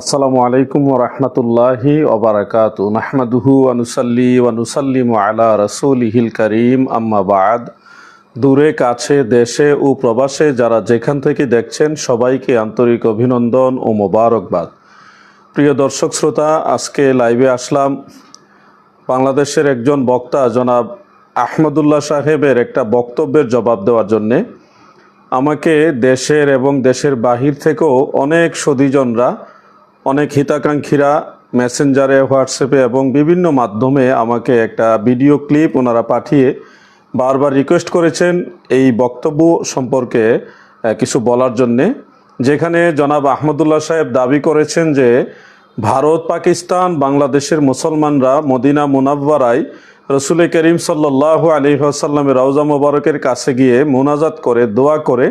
আসসালামু আলাইকুম রহমতুল্লাহি ওবরাকাত নাহমাদুহু আনুসাল্লি ওয়ানুসাল্লিম আলা রসুলিহিল করিম। আম্মা বাদ। দূরে, কাছে, দেশে ও প্রবাসে যারা যেখান থেকে দেখছেন, সবাইকে আন্তরিক অভিনন্দন ও মোবারকবাদ। প্রিয় দর্শক শ্রোতা, আজকে লাইভে আসলাম বাংলাদেশের একজন বক্তা, জনাব আহমদুল্লাহ সাহেবের একটা বক্তব্যের জবাব দেওয়ার জন্যে। আমাকে দেশের এবং দেশের বাহির থেকেও অনেক সদীজনরা অনেক হিতাকাঙ্ক্ষীরা মেসেঞ্জারে হোয়াটসঅ্যাপে এবং বিভিন্ন মাধ্যমে আমাকে একটা ভিডিও ক্লিপ ওনারা পাঠিয়ে বারবার রিকোয়েস্ট করেছেন এই বক্তব্য সম্পর্কে কিছু বলার জন্যে। যেখানে জনাব আহমদুল্লাহ সাহেব দাবি করেছেন যে, ভারত, পাকিস্তান, বাংলাদেশের মুসলমানরা মদিনা মুনাব্বারায় রসুল করিম সাল্লাহ আলী আসাল্লামের রওজা মোবারকের কাছে গিয়ে মোনাজাত করে, দোয়া করে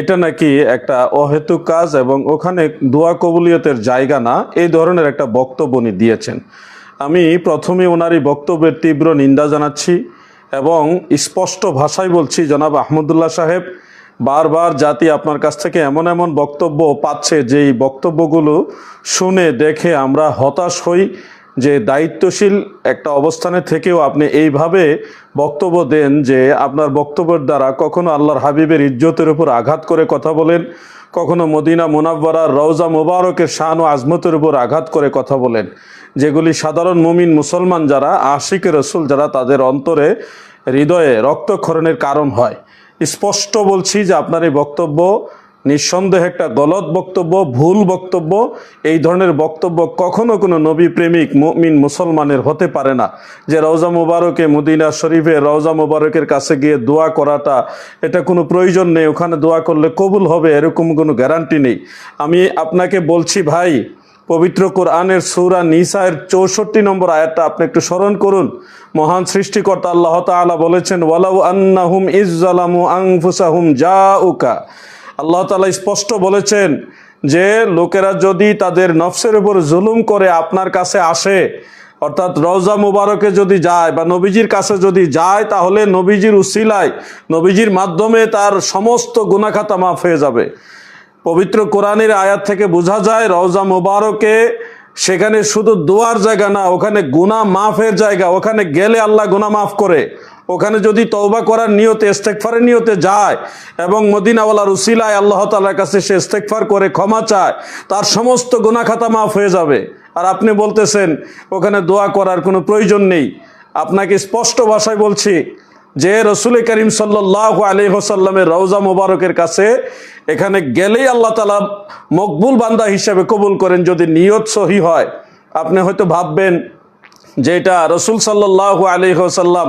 এটা নাকি একটা অহেতুক কাজ এবং ওখানে দোয়া কবুলিয়তের জায়গা না, এই ধরনের একটা বক্তব্য উনি দিয়েছেন। আমি প্রথমে ওনারই বক্তব্যের তীব্র নিন্দা জানাচ্ছি এবং স্পষ্ট ভাষায় বলছি, জনাব আহমদুল্লাহ সাহেব, বারবার জাতি আপনার কাছ থেকে এমন এমন বক্তব্য পাচ্ছে, যেই বক্তব্যগুলো শুনে দেখে আমরা হতাশ হই। যে দায়িত্বশীল একটা অবস্থানে থেকেও আপনি এইভাবে বক্তব্য দেন যে আপনার বক্তব্যের দ্বারা কখনো আল্লাহর হাবিবের ইজ্জতের উপর আঘাত করে কথা বলেন, কখনো মদিনা মুনাব্বারার রওজা মোবারকের শান ও আজমতের উপর আঘাত করে কথা বলেন। যেগুলি সাধারণ মুমিন মুসলমান যারা, আশিক রসুল যারা তাদের অন্তরে হৃদয়ে রক্তক্ষরণের কারণ হয়। স্পষ্ট বলছি যে আপনার এই বক্তব্য নিঃসন্দেহে একটা গলত বক্তব্য, ভুল বক্তব্য, এই ধরনের বক্তব্য কখনো কোনো নবী প্রেমিক, মুমিন, মুসলমানের হতে পারে না। যে রওজা মুবারকে, মদিনা শরীফে রওজা মুবারকের কাছে গিয়ে দোয়া করাটা, এটা কোনো প্রয়োজন নেই, ওখানে দোয়া করলে কবুল হবে, এরকম কোনো গ্যারান্টি নেই। আমি আপনাকে বলছি ভাই, পবিত্র কোরআনের সৌরা নিসায়ের চৌষট্টি নম্বর আয়াতটা আপনি একটু স্মরণ করুন। মহান সৃষ্টিকর্তা আল্লাহ তাআলা বলেছেন, ওয়ালাউ আন্নাহুম ইজ্জালামু আনফুসাহুম জাউকা। আল্লাহ তালা স্পষ্ট বলেছেন যে লোকেরা যদি তাদের নফসের উপর জুলুম করে আপনার কাছে আসে, অর্থাৎ রওজা মুবারকে যদি যায় বা নবীজির কাছে যদি যায়, তাহলে নবীজির উসিলায়, নবীজির মাধ্যমে তার সমস্ত গুণাখাতা মাফ হয়ে যাবে। পবিত্র কোরআনের আয়াত থেকে বোঝা যায়, রওজা মোবারকে সেখানে শুধু দোয়ার জায়গা না, ওখানে গুনাহ মাফের জায়গা, ওখানে গেলে আল্লাহ গুনাহ মাফ করে। ওখানে যদি তওবা করার নিয়তে ইস্তেকফারের নিয়তে যায় এবং মদিনাওয়ালার উসিলায় আল্লাহ তালার কাছে সে ইস্তেকফার করে ক্ষমা চায়, তার সমস্ত গুনাহ খাতা মাফ হয়ে যাবে। আর আপনি বলতেছেন, ওখানে দোয়া করার কোনো প্রয়োজন নেই। আপনাকে স্পষ্ট ভাষায় বলছি যে রসুল করিম সাল্লাহ আলি হোসাল্লামের রওজা মোবারকের কাছে এখানে গেলেই আল্লাহ তালা মকবুল বান্দা হিসেবে কবুল করেন যদি নিয়ত সহি হয়। আপনি হয়তো ভাববেন যে এটা রসুল সাল্লাহ আলি হোসাল্লাম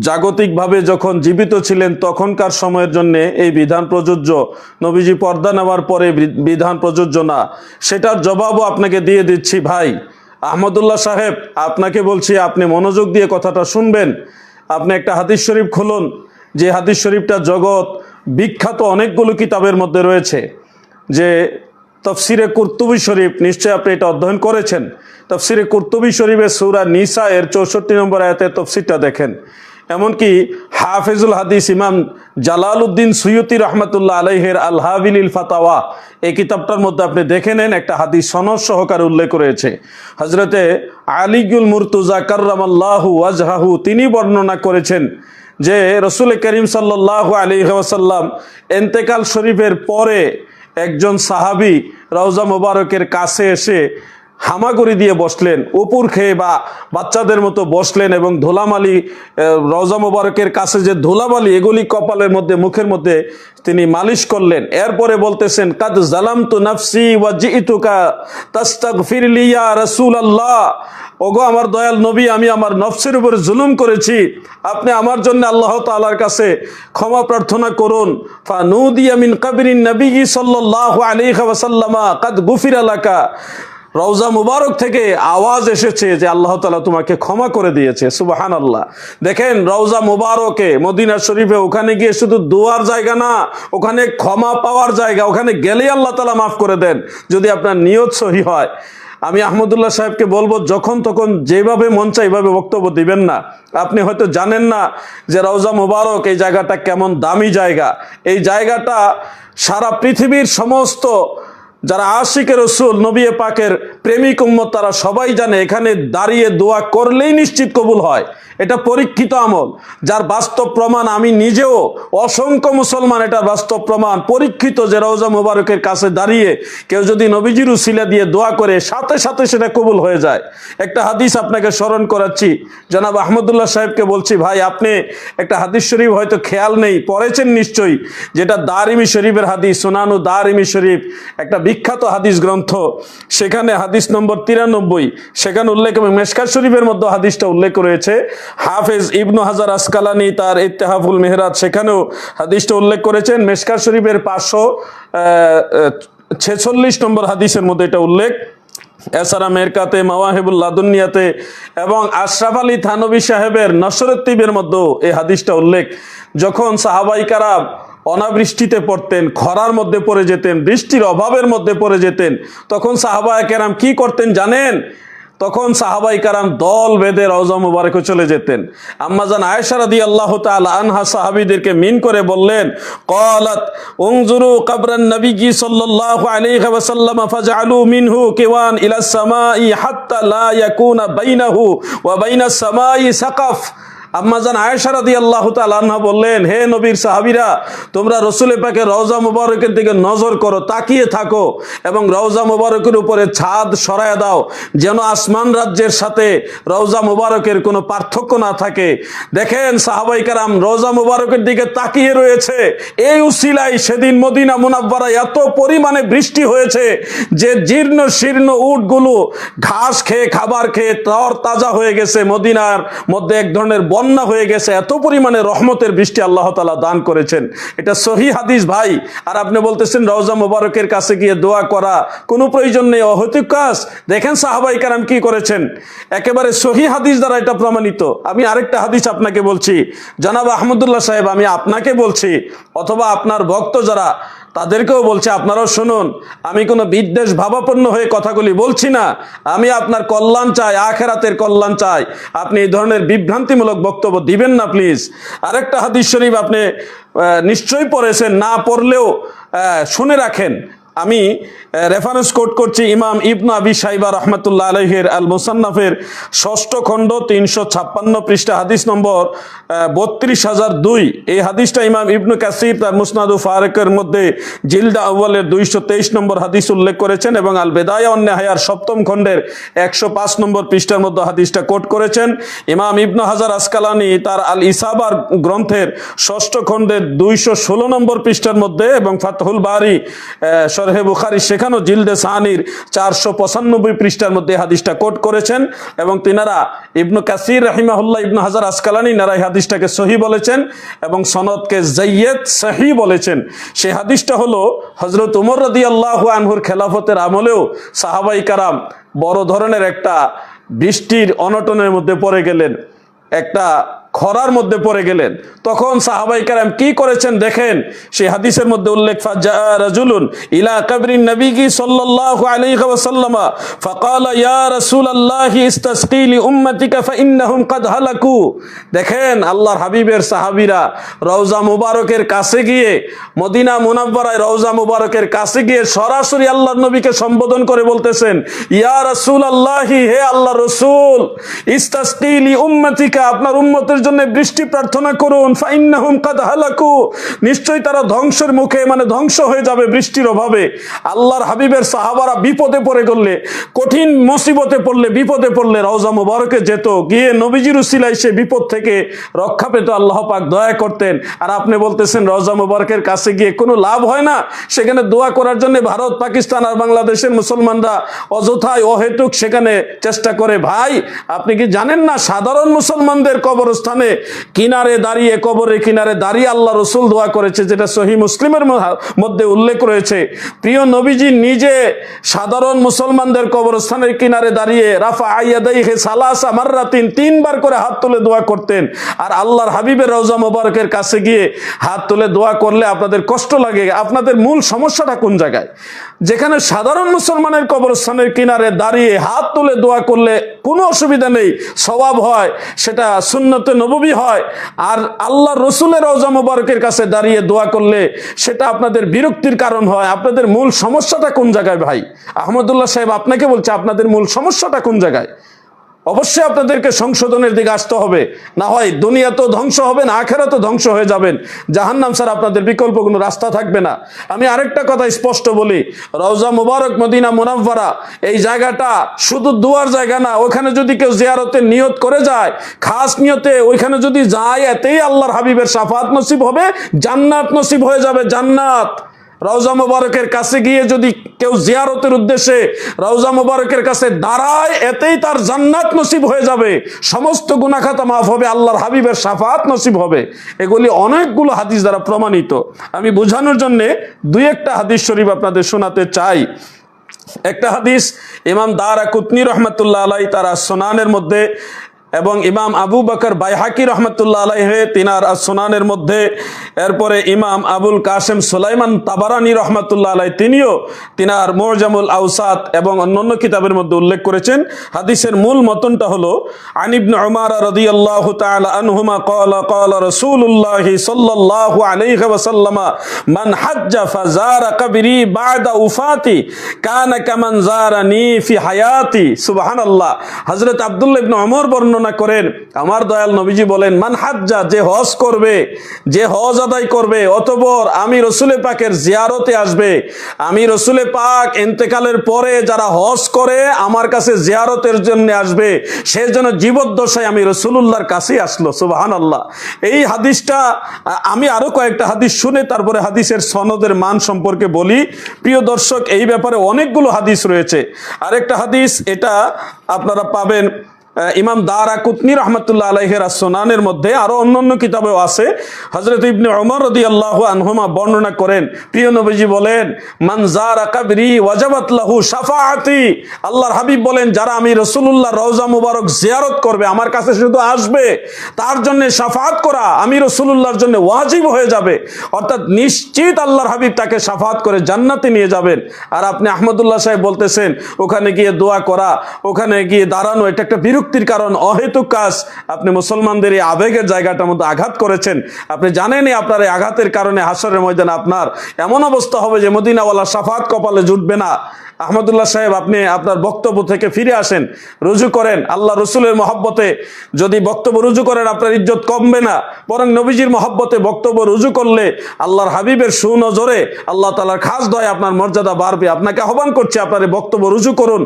জাগতিকভাবে যখন জীবিত ছিলেন তখনকার সময়ের জন্য এই বিধান প্রযোজ্য। নবীজি পর্দা নেওয়ার পরে বিধান প্রযোজ্য না। সেটার জবাবও আপনাকে দিয়ে দিচ্ছি ভাই। আহমদুল্লাহ সাহেব, আপনাকে বলছি আপনি মনোযোগ দিয়ে কথাটা শুনবেন। আপনি একটা হাদিস শরীফ খুলুন। যে হাদিস শরীফটা জগৎ বিখ্যাত অনেকগুলো কিতাবের মধ্যে রয়েছে। যে তফসিরে কুর্তুবি শরীফ নিশ্চয়ই আপনি এটা অধ্যয়ন করেছেন। তফসিরে কুর্তুবি শরীফের সৌরা নিসা এর চৌষট্টি নম্বর আয়াতের তফসিরটা দেখেন। এমনকি হাফিজুল হাদিস ইমাম জালাল উদ্দিন সৈয়দি রহমতুল্লাহ আলহের আল হাবিল ফাতাওয়া, এই কিতাবটার মধ্যে আপনি দেখে নেন একটা হাদিস সনদ সহকারে উল্লেখ করেছে হজরতে আলিগুল মুর্তুজা কার্রামাল্লাহু ওয়াজহাহু তিনি বর্ণনা করেছেন যে রসুল করিম সাল্লাহ আলী ওয়াসাল্লাম এন্তেকাল শরীফের পরে একজন সাহাবি রওজা মোবারকের কাছে এসে হামাগুড়ি দিয়ে বসলেন উপর খেয়ে বা বাচ্চাদের মতো বসলেন এবং ধুলামালি রওজা মোবারকের কাছে যে ধুলামালি, এগুলি কপালের মধ্যে, মুখের মধ্যে তিনি মালিশ করলেন। এরপরে বলতেছেন, কাদ জালাম তু নাফসি ওয়া জিইতুকা তাস্তাগফির লিয়া রাসূলুল্লাহ। ওগো আমার দয়াল নবী, আমি আমার নফসের উপরে জুলুম করেছি। আপনি আমার জন্য আল্লাহ তাআলার কাছে ক্ষমা প্রার্থনা করুন। ফানুদিয়া মিন কাবরিন নবী সাল্লাল্লাহু আলাইহি ওয়াসাল্লামা, কাদ গুফিরা লাকা। রওজা মুবারক থেকে আওয়াজ এসেছে যে আল্লাহ তালা তোমাকে ক্ষমা করে দিয়েছে সুবাহান আল্লাহ দেখেন, রওজা মুবারকে মদিনা শরীফে ওখানে গিয়ে শুধু দোয়ার জায়গা না, ওখানে ক্ষমা পাওয়ার জায়গা, ওখানে গেলেই আল্লাহ তালা মাফ করে দেন, যদি আপনার নিয়ত সহি হয়। আমি আহমদুল্লাহ সাহেবকে বলব, যখন তখন যেভাবে মন চায় এইভাবে বক্তব্য দিবেন না। আপনি হয়তো জানেন না যে রওজা মুবারক এই জায়গাটা কেমন দামি জায়গা। এই জায়গাটা সারা পৃথিবীর সমস্ত যারা আশিকের রসুল, নবী পাকের প্রেমিক উম্মত, তারা সবাই জানে এখানে দাঁড়িয়ে দোয়া করলেই নিশ্চিত কবুল হয়। এটা পরীক্ষিত আমল, যার বাস্তব প্রমাণ আমি নিজেও, অসংখ্য মুসলমান এটা বাস্তব প্রমাণ, পরীক্ষিত যে রওজা মুবারকের কাছে দাঁড়িয়ে কেউ যদি নবীজির উসিলা দিয়ে দোয়া করে, সাথে সাথে সেটা কবুল হয়ে যায়। একটা হাদিস আপনাকে স্মরণ করাচ্ছি, জনাব আহমদুল্লাহ সাহেবকে বলছি, ভাই, আপনি একটা হাদিস শরীফ হয়তো খেয়াল নেই, পড়েছেন নিশ্চয়ই, যেটা দারিমি শরীফের হাদিস, সোনানু দারিমি শরীফ, একটা বিখ্যাত হাদিস গ্রন্থ, সেখানে হাদিস নম্বর তিরানব্বই, সেখানে উল্লেখ এবং মেশকার শরীফের মধ্যে হাদিসটা উল্লেখ রয়েছে হাফেজ ইবনু হাজার আসকালানি তার ইত্তেহাফুল মেহরাজ সেখানেও হাদিসটা উল্লেখ করেছেন। মেশকার শরীফের পাঁচশো ছেচল্লিশ নম্বর হাদিসের মধ্যে এটা উল্লেখ। এছাড়া মেরকাতে, মাওয়াহেবুল লাদুনিয়াতে এবং আশরাফ আলী থানবী সাহেবের নসরত্তিবের মধ্যেও এই হাদিসটা উল্লেখ। যখন সাহাবাই কারাম অনাবৃষ্টিতে পড়তেন, খরার মধ্যে পড়ে যেতেন, বৃষ্টির অভাবের মধ্যে পড়ে যেতেন, তখন সাহাবায় কেরাম কি করতেন জানেন? তখন সাহাবাই কারাম দল বেদের রওজা মুবারকে চলে যেতেন। আম্মাজান আয়সারাদি আল্লাহ তাল আনহা সাহাবিদেরকে মিন করে বললেন, কলাত উংজুরু কবরান নবীজি সাল্লাল্লাহু আলাইহি ওয়াসাল্লাম ফাজআলু মিনহু কিওয়ান ইলা সামাই হাত্তা লা ইয়াকুনা বাইনাহু ওয়া বাইনাস সামাই সাকাফ। আম্মাজান আয়েশা রাদি আল্লাহ তাআলা বললেন, হে নবীর সাহাবীরা, তোমরা রসুলের পাকে রওজা মুবারকের দিকে নজর করো, তাকিয়ে থাকো এবং রওজা মুবারকের উপরে ছাদ সরায় দাও, যেন আসমান রাজ্যের সাথে রওজা মুবারকের কোনো পার্থক্য না থাকে। দেখেন সাহাবাই কারাম, রওজা মুবারকের দিকে তাকিয়ে রয়েছে। এই উসিলাই সেদিন মদিনা মুনাব্বারা এত পরিমাণে বৃষ্টি হয়েছে যে জীর্ণ শীর্ণ উটগুলো ঘাস খেয়ে খাবার খেয়ে তর তাজা হয়ে গেছে। মদিনার মধ্যে এক ধরনের বন্যা হয়ে গেছে, এত পরিমাণে রহমতের বৃষ্টি আল্লাহ তালা দান করেছেন। এটা সহি হাদিস ভাই। আর আপনি বলতেছেন, রওজা মোবারকের কাছে গিয়ে দোয়া করা কোনো প্রয়োজন নেই, অহৈতুক কাজ। দেখেন সাহাবাই কারাম কি করেছেন? একেবারে সহি হাদিস দ্বারা এটা প্রমাণিত। আমি আরেকটা হাদিস আপনাকে বলছি। জনাব আহমদুল্লাহ সাহেব, আমি আপনাকে বলছি, অথবা আপনার ভক্ত যারা তাদেরকেও বলছে, আপনারাও শুনুন, আমি কোনো বিদ্বেষ ভাবাপন্ন হয়ে কথাগুলি বলছি না। আমি আপনার কল্যাণ চাই, আখেরাতের কল্যাণ চাই। আপনি এই ধরনের বিভ্রান্তিমূলক বক্তব্য দিবেন না, প্লিজ। আরেকটা হাদিস শরীফ আপনি নিশ্চয়ই পড়েছেন, না পড়লেও শুনে রাখেন। আমি রেফারেন্স কোট করছি ইমাম ইবনু আবি সাইবা রহমতুল্লাহ আলহের আল মুসান্নাফের ষষ্ঠ খণ্ড তিনশো ছাপ্পান্ন পৃষ্ঠা হাদিস নম্বর বত্রিশ হাজার দুই। এই হাদিসটা ইমাম ইবনু কাসির তার মুসনাদু ফারেকের মধ্যে জিলদা আউ্বালের দুইশো তেইশ নম্বর হাদিস উল্লেখ করেছেন এবং আল বেদায়া হায়ার সপ্তম খণ্ডের একশো পাঁচ নম্বর পৃষ্ঠার মধ্যে হাদিসটা কোট করেছেন। ইমাম ইবনু হাজার আসকালানি তার আল ইসাবার গ্রন্থের ষষ্ঠ খণ্ডের দুইশো ষোলো নম্বর পৃষ্ঠার মধ্যে এবং ফাতহুল বারি শরহে বুখারি সেখানেও জিলদে সাহানির চারশো পঁচানব্বই পৃষ্ঠার মধ্যে হাদিসটা কোট করেছেন এবং তিনারা ইবনু কাসির রাহিমাহুল্লাহ, ইবনু হাজার আসকালানি নারা হাদিসটাকে সহি বলেছেন এবং সনদকে জাইয়েদ সহি বলেছেন। সেই হাদিসটা হলো হজরত উমর রদি আল্লাহ আনহুর খেলাফতের আমলেও সাহাবাই কারাম বড় ধরনের একটা বৃষ্টির অনটনের মধ্যে পড়ে গেলেন। একটা খরার মধ্যে পড়ে গেলেন। তখন সাহাবাই কারাম কি করেছেন দেখেন? সেই হাদিসের মধ্যে উল্লেখ রাজুলুন ইলা কাবরিন নবীজি সাল্লাল্লাহু আলাইহি ওয়াসাল্লাম, ফাকালা, ইয়া রাসূলুল্লাহি, ইস্তাসকি লি উম্মতিকা, ফাইন্নাহুম কাদ হালাকু। দেখেন, আল্লাহর হাবিবের সাহাবীরা রওজা মুবারকের কাছে গিয়ে, মদিনা মুনাব্বারায় রওজা মুবারকের কাছে গিয়ে সরাসরি আল্লাহর নবীকে সম্বোধন করে বলতেছেন, ইয়া রাসূলুল্লাহি, হে আল্লাহ রাসূল, ইস্তাসকি লি উম্মতিকা, আপনার উম্মতের জন্য বৃষ্টি প্রার্থনা করুন। ফাইন্নাহুম কাদ হালাকু। নিশ্চয়ই তারা ধ্বংসের মুখে মানে ধ্বংস হয়ে যাবে বৃষ্টির অভাবে। আল্লাহর হাবিবের সাহাবারা বিপদে পড়ে গেলে, কঠিন মুসিবতে পড়লে, বিপদে পড়লে রওজা মুবারকে যেত। গিয়ে নবীজির উসিলায় সে বিপদ থেকে রক্ষা পেত। আল্লাহ পাক দয়া করতেন। আর আপনি বলতেছেন, রওজা মুবারকের কাছে গিয়ে কোনো লাভ হয় না? সেখানে দোয়া করার জন্য ভারত, পাকিস্তান আর বাংলাদেশের মুসলমানরা অযথায় অহেতুক সেখানে চেষ্টা করে। ভাই, আপনি কি জানেন না, সাধারণ মুসলমানদের কবরস্থানে কিনারে দাঁড়িয়ে, কবরের কিনারে দাঁড়িয়ে আল্লাহ রসুল দোয়া করেছে, যেটা সহি মুসলিমের মধ্যে উল্লেখ রয়েছে। প্রিয় নবীজি নিজে সাধারণ মুসলমানদের কবরস্থানের কিনারে দাঁড়িয়ে, রাফা আইয়াদাই হে সালাসা মাররাতিন তিনবার করে হাত তুলে দোয়া করতেন। আর আল্লাহর হাবিবের রওজা মোবারকের কাছে গিয়ে হাত তুলে দোয়া করলে আপনাদের কষ্ট লাগে। আপনাদের মূল সমস্যাটা কোন জায়গায়? যেখানে সাধারণ মুসলমানের কবরস্থানের কিনারে দাঁড়িয়ে হাত তুলে দোয়া করলে কোনো অসুবিধা নেই স্বভাব হয়, সেটা সুন্নতে নববী হয়। আর আল্লাহ রসুলের রওজা মোবারকের কাছে দাঁড়িয়ে দোয়া করলে সেটা আপনাদের বিরক্তির কারণ হয়। আপনাদের মূল সমস্যাটা কোন জায়গায় ভাই? আহমদুল্লাহ সাহেব আপনাকে বলছে, আপনাদের মূল সমস্যাটা কোন জায়গায়? অবশ্যই আপনাদেরকে সংশোধনের দিকে আসতে হবে। না হয় দুনিয়া তো ধ্বংস হবে, না আখেরা তো ধ্বংস হয়ে যাবেন। জাহান্নাম স্যার আপনাদের বিকল্প কোনো রাস্তা থাকবে না। আমি আরেকটা কথা স্পষ্ট বলি, রওজা মুবারক মদিনা মুনাফারা এই জায়গাটা শুধু দুয়ার জায়গা না, ওখানে যদি কেউ জিয়ারতে নিয়ত করে যায়, খাস নিয়তে ওইখানে যদি যায়, এতেই আল্লাহর হাবিবের সাফাত নসিব হবে, জান্নাত নসিব হয়ে যাবে জান্নাত। রওজা মোবারকের কাছে গিয়ে যদি কেউ জিয়ারতের উদ্দেশ্যে রওজা মোবারকের কাছে দাঁড়ায়, এতেই তার জান্নাত নসিব হয়ে যাবে। সমস্ত গুনাখাতা মাফ হবে, আল্লাহর হাবিবের সাফাত নসিব হবে। এগুলি অনেকগুলো হাদিস দ্বারা প্রমাণিত। আমি বোঝানোর জন্য দুই একটা হাদিস শরীফ আপনাদের শোনাতে চাই। একটা হাদিস ইমাম দারা কুতনি রহমতুল্লাহ আলাই তারা সোনানের মধ্যে এবং ইমাম আবু বকর বাইহাকি রহমতুল্লাহ আলাইহে, তিনার সোনানের মধ্যে, এরপরে ইমাম আবুল কাসেম সুলাইমান তাবারানি রহমতুল্লাহ আলাই তিনিও তিনার মোরজামুল আউসাদ এবং অন্যান্য কিতাবের মধ্যে উল্লেখ করেছেন। হাদিসের মূল মতনটা হলো আনিবন উমার রাদিয়াল্লাহু তাআলা আনহুমা ক্বালা ক্বালা রাসূলুল্লাহি সাল্লাল্লাহু আলাইহি ওয়াসাল্লাম, মান হাজ্জা ফাজারা কবরি বাদা উফাতি, কানা কামান জারানি ফি হায়াতি। সুবহানাল্লাহ। হযরত আব্দুল্লাহ ইবনে ওমর বর্ণনা করেন। আমার দয়াল নবীজি বলেন, মান হাজ্জা, যে হজ করবে, যে হজ আদায় করবে, অতঃপর আমি রসুলে পাকের জিয়ারতে আসবে। আমি রসুলে পাক ইন্তেকালের পরে যারা হজ করে, আমার কাছে জিয়ারতের জন্য আসবে। সে যেন জীবদ্দশায় আমি রসুলুল্লাহর কাছেই আসলো সুবাহান আল্লাহ এই হাদিসটা, আমি আরও কয়েকটা হাদিস শুনে তারপরে হাদিসের সনদের মান সম্পর্কে বলি। প্রিয় দর্শক, এই ব্যাপারে অনেকগুলো হাদিস রয়েছে। আরেকটা হাদিস, এটা আপনারা পাবেন ইমাম দারা কুতনি রহমতুল্লাহ আলাইহের সোনানের মধ্যে আরও অন্যান্য কিতাবেও আছে। হজরত ইবনে ওমর রদি আল্লাহ আনহুমা বর্ণনা করেন। প্রিয় নবীজি বলেন মানজার আকাবরি ওয়াজাবাত লাহু শাফাআতি। আল্লাহর হাবিব বলেন, যারা আমি রসুলুল্লাহ রওজা মুবারক জিয়ারত করবে, আমার কাছে শুধু আসবে, তার জন্য সাফাত করা আমি রসুলুল্লাহর জন্য ওয়াজিব হয়ে যাবে। অর্থাৎ নিশ্চিত আল্লাহর হাবিব তাকে সাফাত করে জান্নাতে নিয়ে যাবেন। আর আপনি আহমদুল্লাহ সাহেব বলতেছেন, ওখানে গিয়ে দোয়া করা, ওখানে গিয়ে দাঁড়ানো, এটা একটা বিরক্তির কারণ, অহেতুক কাজ আপনি মুসলমানদের এই আবেগের জায়গাটার মধ্যে আঘাত করেছেন। আপনি জানেনই আপনার এই আঘাতের কারণে হাসরের ময়দান আপনার। এমন অবস্থা হবে যে মদিনাওয়ালা সাফাত কপালে জুটবে না। আহমদুল্লাহ সাহেব, আপনি আপনার বক্তব্য থেকে ফিরে আসেন, রুজু করেন। আল্লাহ রসুলের মহব্বতে যদি বক্তব্য রুজু করেন, আপনার ইজ্জত কমবে না। বরং নবীজির মহব্বতে বক্তব্য রুজু করলে আল্লাহর হাবিবের সুনজরে আল্লাহ তালার খাস দয় আপনার মর্যাদা বাড়বে। আপনাকে আহ্বান করছে, আপনার বক্তব্য রুজু করুন।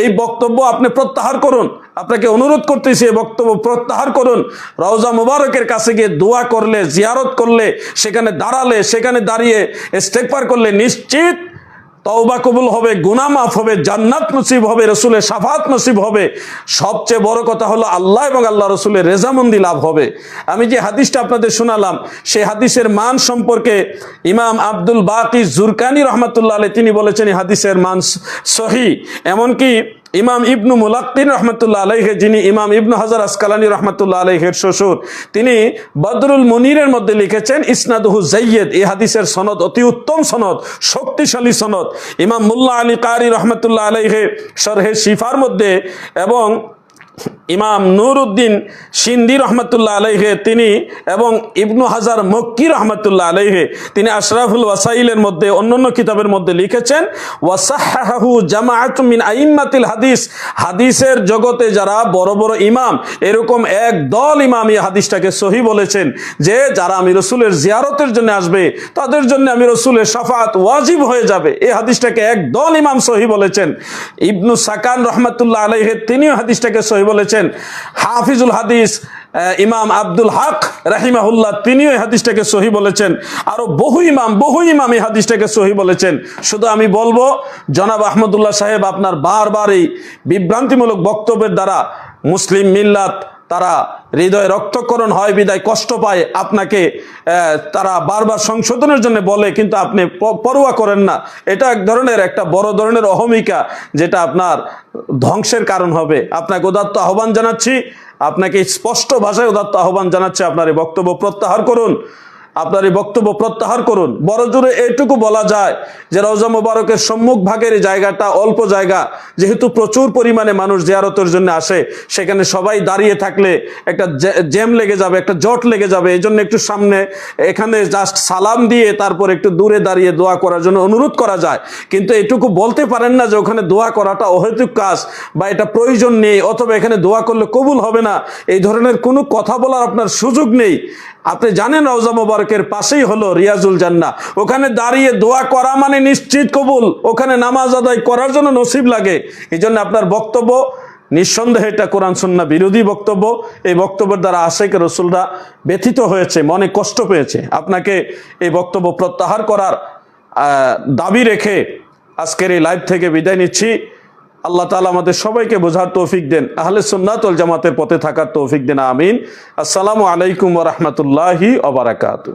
এই বক্তব্য আপনি প্রত্যাহার করুন। আপনাকে অনুরোধ করতেছি, এই বক্তব্য প্রত্যাহার করুন। রওজা মুবারকের কাছে গিয়ে দোয়া করলে, জিয়ারত করলে, সেখানে দাঁড়ালে, সেখানে দাঁড়িয়ে ইস্তেকবার করলে নিশ্চিত তওবা কবুল হবে গুনা মাফ হবে, জান্নাত নসিব হবে, রসুলের সাফাত নসিব হবে। সবচেয়ে বড় কথা হলো আল্লাহ এবং আল্লাহ রসুলের রেজামন্দি লাভ হবে। আমি যে হাদিসটা আপনাদের শোনালাম, সেই হাদিসের মান সম্পর্কে ইমাম আব্দুল বাকি জুরকানি রহমতুল্লাহ আলী তিনি বলেছেন হাদিসের মান সহি। এমনকি ইমাম ইবনু মুলাক্কিন রহমতুল্লাহ আলাইহে, যিনি ইমাম ইবনু হাজার আসকালানি রহমতুল্লাহ আলাইহের শ্বশুর, তিনি বদরুল মুনিরের মধ্যে লিখেছেন, ইসনাদুহু জাইয়েদ এই হাদিসের সনদ অতি উত্তম সনদ, শক্তিশালী সনদ। ইমাম মুল্লা আলী কারি রহমতুল্লাহ আলাইহে, শরহে শিফার মধ্যে এবং ইমাম নুরউদ্দিন সিন্দি রহমতুল্লাহ আলাইহে, তিনি এবং ইবনু হাজার মক্কি রহমতুল্লাহ আলাইহে, তিনি আশরাফুল ওয়াসাইলের মধ্যে অন্যান্য কিতাবের মধ্যে লিখেছেন ওয়াসাহু জামাআত মিন আইম্মাতিল হাদিস হাদিসের জগতে যারা বড় বড় ইমাম, এরকম এক দল ইমাম এই হাদিসটাকে সহি বলেছেন, যে যারা আমি রসুলের জিয়ারতের জন্য আসবে, তাদের জন্য আমি রসুলের সাফাত ওয়াজিব হয়ে যাবে। এই হাদিসটাকে এক দল ইমাম সহি বলেছেন। ইবনু সাকান রহমতুল্লাহ আলাইহে, তিনিও হাদিসটাকে সহি বলেছেন, হাফিজুল হাদিস ইমাম আব্দুল হক রাহিমাহুল্লাহ, তিনিও এই হাদিসটাকে সহি বলেছেন। আরও বহু ইমাম বহু ইমাম এই হাদিসটাকে সহি বলেছেন। শুধু আমি বলব, জনাব আহমদুল্লাহ সাহেব আপনার বারবার এই বিভ্রান্তিমূলক বক্তব্যের দ্বারা মুসলিম মিল্লাত তারা হৃদয় রক্তকরণ হয়, বিদায় কষ্ট পায়, আপনাকে তারা বারবার সংশোধনের জন্য বলে, কিন্তু আপনি পরোয়া করেন না। এটা এক ধরনের একটা বড় ধরনের অহমিকা, যেটা আপনার ধ্বংসের কারণ হবে। আপনাকে উদাত্ত আহ্বান জানাচ্ছি, আপনাকে স্পষ্ট ভাষায় উদাত্ত আহ্বান জানাচ্ছি, আপনার এই বক্তব্য প্রত্যাহার করুন। আপনার এই বক্তব্য প্রত্যাহার করুন। বড় জোরে এইটুকু বলা যায় যে রওজা মোবারকের সম্মুখ ভাগের জায়গাটা অল্প জায়গা, যেহেতু প্রচুর পরিমাণে মানুষ জিয়ারতের জন্য আসে, সেখানে সবাই দাঁড়িয়ে থাকলে একটা জ্যা- জ্যাম লেগে যাবে, একটা জট লেগে যাবে এই জন্য একটু সামনে, এখানে জাস্ট সালাম দিয়ে তারপর একটু দূরে দাঁড়িয়ে দোয়া করার জন্য অনুরোধ করা যায়। কিন্তু এটুকু বলতে পারেন না যে ওখানে দোয়া করাটা অহেতুক কাজ বা এটা প্রয়োজন নেই, অথবা এখানে দোয়া করলে কবুল হবে না, এই ধরনের কোনো কথা বলার আপনার সুযোগ নেই। আপনি জানেন রওজা মোবারকের পাশেই হলো রিয়াজুল জান্না ওখানে দাঁড়িয়ে দোয়া করা মানে নিশ্চিত কবুল। ওখানে নামাজ আদায় করার জন্য নসিব লাগে। এই জন্য আপনার বক্তব্য, নিঃসন্দেহে এটা কোরআন সুন্না বিরোধী বক্তব্য। এই বক্তব্যের দ্বারা আশেখ রসুলরা ব্যথিত হয়েছে, মনে কষ্ট পেয়েছে। আপনাকে এই বক্তব্য প্রত্যাহার করার দাবি রেখে আজকের এই লাইভ থেকে বিদায় নিচ্ছি। আল্লাহ তালা আমাদের সবাইকে বোঝার তৌফিক দেন। আহলে সুন্নাতল জামাতের পথে থাকার তৌফিক দেন। আমিন। আসসালামু আলাইকুম রহমতুল্লাহি অবরাকাতু